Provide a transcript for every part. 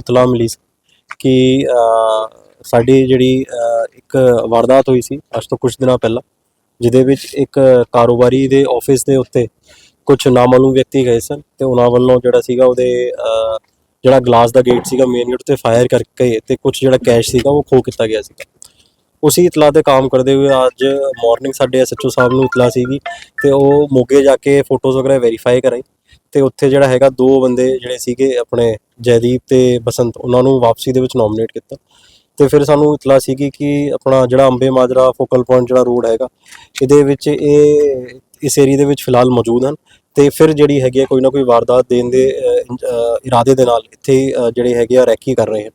ਇਤਲਾਹ ਮਿਲੀ ਸੀ ਕਿ ਸਾਡੀ ਜਿਹੜੀ ਇੱਕ ਵਾਰਦਾਤ ਹੋਈ ਸੀ ਅੱਜ ਤੋਂ ਕੁਝ ਦਿਨਾਂ ਪਹਿਲਾਂ, ਜਿਹਦੇ ਵਿੱਚ ਇੱਕ ਕਾਰੋਬਾਰੀ ਦੇ ਆਫਿਸ ਦੇ ਉੱਤੇ ਕੁਝ ਨਾਮਾਲੂਮ ਵਿਅਕਤੀ ਗਏ ਸਨ ਤੇ ਉਹਨਾਂ ਵੱਲੋਂ ਜਿਹੜਾ ਸੀਗਾ ਉਹਦੇ ਜਿਹੜਾ ਗਲਾਸ ਦਾ ਗੇਟ ਸੀਗਾ ਮੇਨ ਗੇਟ ਤੇ ਫਾਇਰ ਕਰਕੇ ਤੇ ਕੁਝ ਜਿਹੜਾ ਕੈਸ਼ ਸੀਗਾ ਉਹ ਖੋਹ ਕੀਤਾ ਗਿਆ ਸੀਗਾ। ਉਸੇ ਇਤਲਾਹ ਤੇ ਕੰਮ ਕਰਦੇ ਹੋਏ ਅੱਜ ਮਾਰਨਿੰਗ ਸਾਡੇ ਐਸਐਚਓ ਸਾਹਿਬ ਨੂੰ ਇਤਲਾਹ ਸੀਗੀ ਤੇ ਉਹ ਮੋਗੇ ਜਾ ਕੇ ਫੋਟੋਜ਼ ਵਗੈਰਾ ਵੈਰੀਫਾਈ ਕਰਾਈ। ਤੇ ਉੱਥੇ ਜਿਹੜਾ ਹੈਗਾ ਦੋ ਬੰਦੇ ਜਿਹੜੇ ਸੀਗੇ ਆਪਣੇ ਜੈਦੀਪ ਤੇ ਬਸੰਤ ਉਹਨਾਂ ਨੂੰ ਵਾਪਸੀ ਦੇ ਵਿੱਚ ਨੋਮੀਨੇਟ ਕੀਤਾ। ਤੇ ਫਿਰ ਸਾਨੂੰ ਇਤਲਾਹ ਸੀਗੀ ਕਿ ਆਪਣਾ ਜਿਹੜਾ ਅੰਬੇ ਮਾਜਰਾ ਫੋਕਲ ਪੁਆਇੰਟ ਜਿਹੜਾ ਰੋਡ ਹੈਗਾ ਇਹਦੇ ਵਿੱਚ ਇਹ ਇਸ ਏਰੀਆ ਦੇ ਵਿੱਚ ਫਿਲਹਾਲ ਮੌਜੂਦ ਹਨ। ਤੇ ਫਿਰ ਜਿਹੜੀ ਹੈਗੀ ਆ ਕੋਈ ਨਾ ਕੋਈ ਵਾਰਦਾਤ ਦੇਣ ਦੇ ਇਰਾਦੇ ਦੇ ਨਾਲ ਇੱਥੇ ਜਿਹੜੇ ਹੈਗੇ ਆ ਰੈਕੀ ਕਰ ਰਹੇ ਹਨ।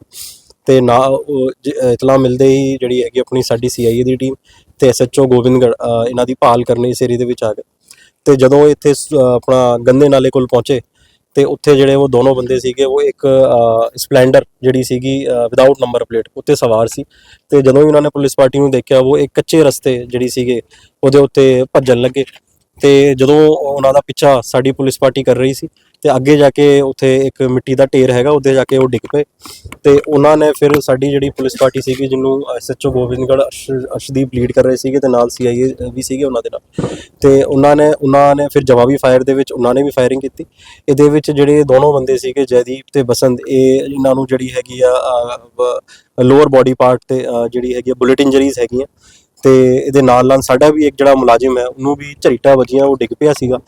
ਤੇ ਨਾ ਉਹ ਜ- ਇਤਲਾਹ ਮਿਲਦੇ ਹੀ ਜਿਹੜੀ ਹੈਗੀ ਆਪਣੀ ਸਾਡੀ ਸੀਆਈਏ ਦੀ ਟੀਮ ਤੇ ਐਸਐਚਓ ਗੋਬਿੰਦਗੜ ਅ, ਇਹਨਾਂ ਦੀ ਭਾਲ ਕਰਨੀ ਇਸ ਏਰੀਆ ਦੇ ਵਿੱਚ ਆ ਗਏ। ਤੇ ਜਦੋਂ ਇੱਥੇ ਸ- ਅ, ਆਪਣਾ ਗੰਦੇ ਨਾਲੇ ਕੋਲ ਪਹੁੰਚੇ ਤੇ ਉੱਥੇ ਜਿਹੜੇ ਉਹ ਦੋਨੋਂ ਬੰਦੇ ਸੀਗੇ ਉਹ ਇੱਕ ਸਪਲੈਂਡਰ ਜਿਹੜੀ ਸੀਗੀ ਵਿਦਆਊਟ ਨੰਬਰ ਪਲੇਟ ਉੱਤੇ ਸਵਾਰ ਸੀ ਤੇ ਜਦੋਂ ਵੀ ਉਹਨਾਂ ਨੇ ਪੁਲਿਸ ਪਾਰਟੀ ਨੂੰ ਦੇਖਿਆ ਉਹ ਇੱਕ ਕੱਚੇ ਰਸਤੇ ਜਿਹੜੀ ਸੀਗੇ ਉਹਦੇ ਉੱਤੇ ਭੱਜਣ ਲੱਗੇ ਤੇ ਜਦੋਂ ਉਹਨਾਂ ਦਾ ਪਿੱਛਾ ਸਾਡੀ ਪੁਲਿਸ ਪਾਰਟੀ ਕਰ ਰਹੀ ਸੀ ਤੇ ਅੱਗੇ ਜਾ ਕੇ ਉੱਥੇ ਇੱਕ ਮਿੱਟੀ ਦਾ ਢੇਰ ਹੈਗਾ ਉੱਤੇ ਜਾ ਕੇ ਉਹ ਡਿੱਗ ਪਏ। ਤੇ ਉਹਨਾਂ ਨੇ ਫਿਰ ਸਾਡੀ ਜਿਹੜੀ ਪੁਲਿਸ ਪਾਰਟੀ ਸੀਗੀ, ਜਿਹਨੂੰ ਐਸਐਚਓ ਗੋਬਿੰਦਗੜ ਅਰਸ਼ਦੀਪ ਲੀਡ ਕਰ ਰਹੇ ਸੀਗੇ ਤੇ ਨਾਲ ਸੀਆਈਏ ਵੀ ਸੀਗੇ ਉਹਨਾਂ ਦੇ ਨਾਲ। ਤੇ ਉਹਨਾਂ ਨੇ ਉਹਨਾਂ ਨੇ ਫਿਰ ਜਵਾਬੀ ਫਾਇਰ ਦੇ ਵਿੱਚ, ਉਹਨਾਂ ਨੇ ਵੀ ਫਾਇਰਿੰਗ ਕੀਤੀ। ਇਹਦੇ ਵਿੱਚ ਜਿਹੜੇ ਦੋਨੋਂ ਬੰਦੇ ਸੀਗੇ, ਜੈਦੀਪ ਤੇ ਬਸੰਤ, ਇਹ ਇਹਨਾਂ ਨੂੰ ਜਿਹੜੀ ਹੈਗੀ ਆ ਲੋਅਰ ਬਾਡੀ ਪਾਰਟ ਤੇ ਜਿਹੜੀ ਹੈਗੀ ਆ ਬੁਲੇਟ ਇੰਜਰੀਜ਼ ਹੈਗੀਆਂ। ਤੇ ਇਹਦੇ ਨਾਲ ਨਾਲ ਸਾਡਾ ਵੀ ਇੱਕ ਜਿਹੜਾ ਮੁਲਾਜ਼ਮ ਹੈ, ਉਹਨੂੰ ਵੀ ਝਰੀਟਾਂ ਵੱਜੀਆਂ, ਉਹ ਡਿੱਗ ਪਿਆ ਸੀਗਾ।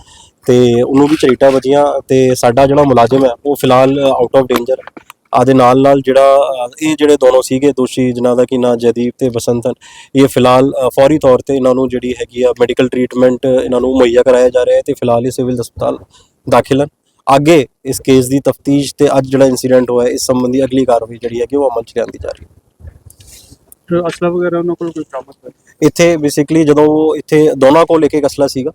ਤੇ ਉਹਨੂੰ ਵੀ ਝਰੀਟਾਂ ਵੱਜੀਆਂ ਤੇ ਸਾਡਾ ਜਿਹੜਾ ਮੁਲਾਜ਼ਮ ਹੈ, ਉਹ ਫਿਲਹਾਲ ਆਊਟ ਆਫ ਡੇਂਜਰ ਆਦੇ ਨਾਲ ਨਾਲ ਜਿਹੜਾ, ਇਹ ਜਿਹੜੇ ਦੋਨੋਂ ਸੀਗੇ, ਦੋਸ਼ੀ ਜਿਨ੍ਹਾਂ ਦਾ ਕੀ ਨਾਂ, ਜੈਦੀਪ ਤੇ ਬਸੰਤ ਹਨ ਇਹ ਫਿਲਹਾਲ ਫੌਰੀ ਤੌਰ ਤੇ ਇਹਨਾਂ ਨੂੰ ਜਿਹੜੀ ਹੈਗੀ ਆ ਮੈਡੀਕਲ ਟ੍ਰੀਟਮੈਂਟ ਇਹਨਾਂ ਨੂੰ ਮੁਹੱਈਆ ਕਰਾਇਆ ਜਾ ਰਿਹਾ ਹੈ ਤੇ ਫਿਲਹਾਲ ਇਹ ਸਿਵਲ ਹਸਪਤਾਲ ਦਾਖਲ ਹਨ। ਅੱਗੇ ਇਸ ਕੇਸ ਦੀ ਤਫਤੀਸ਼ ਤੇ ਅੱਜ ਜਿਹੜਾ ਇਨਸੀਡੈਂਟ ਹੋਇਆ, ਇਸ ਸੰਬੰਧੀ ਅਗਲੀ ਕਾਰਵਾਈ ਜਿਹੜੀ ਹੈਗੀ, ਉਹ ਅਮਲ ਚ ਲਿਆਂਦੀ ਜਾ ਰਹੀ ਹੈ। ਅਸਲਾ ਵਗੈਰਾ ਉਹਨਾਂ ਕੋਲ ਕੋਈ ਬਰਾਮਦ ਹੋਇਆ ਇੱਥੇ ਬੇਸਿਕਲੀ ਜਦੋਂ ਉਹ ਇੱਥੇ ਦੋਨਾਂ ਕੋਲ ਇੱਕ ਇੱਕ ਅਸਲਾ ਸੀਗਾ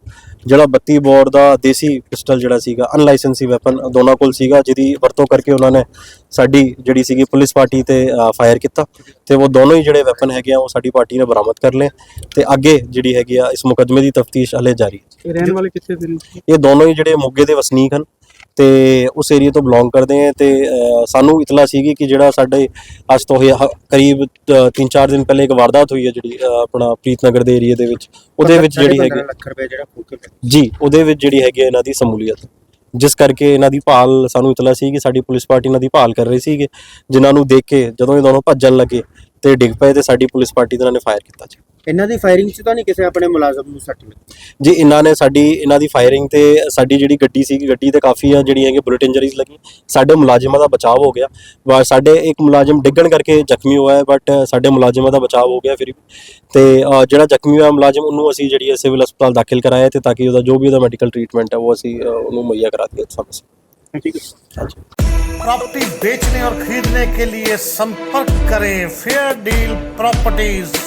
ਜਿਹੜਾ 32 ਬੋਰ ਦਾ ਦੇਸੀ ਪਿਸਟਲ ਜਿਹੜਾ ਸੀਗਾ ਅਨਲਾਇਸੈਂਸੀ ਵੈਪਨ ਦੋਨਾਂ ਕੋਲ ਸੀਗਾ ਜਿਹਦੀ ਵਰਤੋਂ ਕਰਕੇ ਉਹਨਾਂ ਨੇ ਸਾਡੀ ਜਿਹੜੀ ਸੀਗੀ ਪੁਲਿਸ ਪਾਰਟੀ ਤੇ ਫਾਇਰ ਕੀਤਾ ਤੇ ਉਹ ਦੋਨੋਂ ਹੀ ਜਿਹੜੇ ਵੈਪਨ ਹੈਗੇ ਆ ਉਹ ਸਾਡੀ ਪਾਰਟੀ ਨੇ ਬਰਾਮਦ ਕਰ ਲਏ ਤੇ ਅੱਗੇ ਜਿਹੜੀ ਹੈਗੀ ਆ ਇਸ ਮੁਕੱਦਮੇ ਦੀ ਤਫਤੀਸ਼ ਹਲੇ ਜਾਰੀ ਹੈ। ਇਹ ਰਹਿਣ ਵਾਲੇ ਕਿੱਥੇ ਦੇ ਨੇ? ਇਹ ਦੋਨੋਂ ਹੀ ਜਿਹੜੇ ਮੋਗੇ ਦੇ ਵਸਨੀਕ ਹਨ। ਤੇ ਉਸ ਏਰੀਆ ਤੋਂ ਬਿਲੋਂਗ ਕਰਦੇ ਆ ਤੇ ਸਾਨੂੰ ਇਤਲਾ ਸੀਗੀ ਕਿ ਜਿਹੜਾ ਸਾਡੇ ਅੱਜ ਤੋਂ ਹ- ਕਰੀਬ 3-4 ਦਿਨ ਪਹਿਲੇ ਇੱਕ ਵਾਰਦਾਤ ਹੋਈ ਹੈ ਜਿਹੜੀ ਆਪਣਾ ਪ੍ਰੀਤਨਗਰ ਦੇ ਏਰੀਆ ਦੇ ਵਿੱਚ ਉਹਦੇ ਵਿੱਚ ਜਿਹੜੀ ਹੈਗੀ ਲੱਖ ਰੁਪਏ ਜਿਹੜਾ ਫੂਕ ਜੀ ਉਹਦੇ ਵਿੱਚ ਜਿਹੜੀ ਹੈਗੀ ਹੈ ਇਹਨਾਂ ਦੀ ਸਮੂਲੀਅਤ। ਜਿਸ ਕਰਕੇ ਇਹਨਾਂ ਦੀ ਭਾਲ ਸਾਨੂੰ ਇਤਲਾ ਸੀ ਕਿ ਸਾਡੀ ਪੁਲਿਸ ਪਾਰਟੀ ਇਹਨਾਂ ਦੀ ਭਾਲ ਕਰ ਰਹੀ ਸੀਗੇ ਜਿਨ੍ਹਾਂ ਨੂੰ ਦੇਖ ਕੇ ਜਦੋਂ ਇਹ ਦੋਨੋਂ ਭੱਜਣ ਲੱਗੇ ਤੇ ਡਿੱਗ ਪਏ ਤੇ ਸਾਡੀ ਪੁਲਿਸ ਪਾਰਟੀ ਦੇ ਨਾਲ ਨੇ ਫਾਇਰ ਕੀਤਾ ਜੀ। ਇਹਨਾਂ ਦੀ ਫਾਇਰਿੰਗ 'ਚ ਤਾਂ ਨਹੀਂ ਕਿਸੇ ਆਪਣੇ ਮੁਲਾਜ਼ਮ ਨੂੰ ਸੱਟ ਲੱਗੀ ਜੀ ਇਹਨਾਂ ਨੇ ਸਾਡੀ ਇਹਨਾਂ ਦੀ ਫਾਇਰਿੰਗ ਤੇ ਸਾਡੀ ਜਿਹੜੀ ਗੱਡੀ ਸੀਗੀ ਗੱਡੀ ਤੇ ਕਾਫੀ ਆ ਜਿਹੜੀਆਂ ਹੈਗੀਆਂ ਬੁਲਟ ਇੰਜਰੀਜ਼ ਲੱਗੀ ਸਾਡੇ ਮੁਲਾਜ਼ਮਾਂ ਦਾ ਬਚਾਅ ਹੋ ਗਿਆ ਵਾ ਸਾਡੇ ਇੱਕ ਮੁਲਾਜ਼ਮ ਡਿੱਗਣ ਕਰਕੇ ਜ਼ਖਮੀ ਹੋਇਆ ਹੈ ਬਟ ਸਾਡੇ ਮੁਲਾਜ਼ਮਾਂ ਦਾ ਬਚਾਅ ਹੋ ਗਿਆ ਫਿਰ ਵੀ। ਤੇ ਅ, ਜਿਹੜਾ ਜ਼ਖਮੀ ਹੋਇਆ ਮੁਲਾਜ਼ਮ ਉਹਨੂੰ ਅਸੀਂ ਜਿਹੜੀ ਹੈ ਸਿਵਲ ਹਸਪਤਾਲ ਦਾਖਲ ਕਰਾਇਆ ਤੇ ਤਾਂ ਕਿ ਉਹਦਾ ਜੋ ਵੀ ਉਹਦਾ ਮੈਡੀਕਲ ਟ੍ਰੀਟਮੈਂਟ ਹੈ ਉਹ ਅਸੀਂ ਅ, ਉਹਨੂੰ ਮੁਹੱਈਆ ਕਰਾ ਦਈਏ ਸਮੇਂ ਸਿਰ ਠੀਕ ਹੈ ਹਾਂਜੀ प्रॉपर्टी बेचने और खरीदने के लिए संपर्क करें फेयर डील प्रॉपर्टीज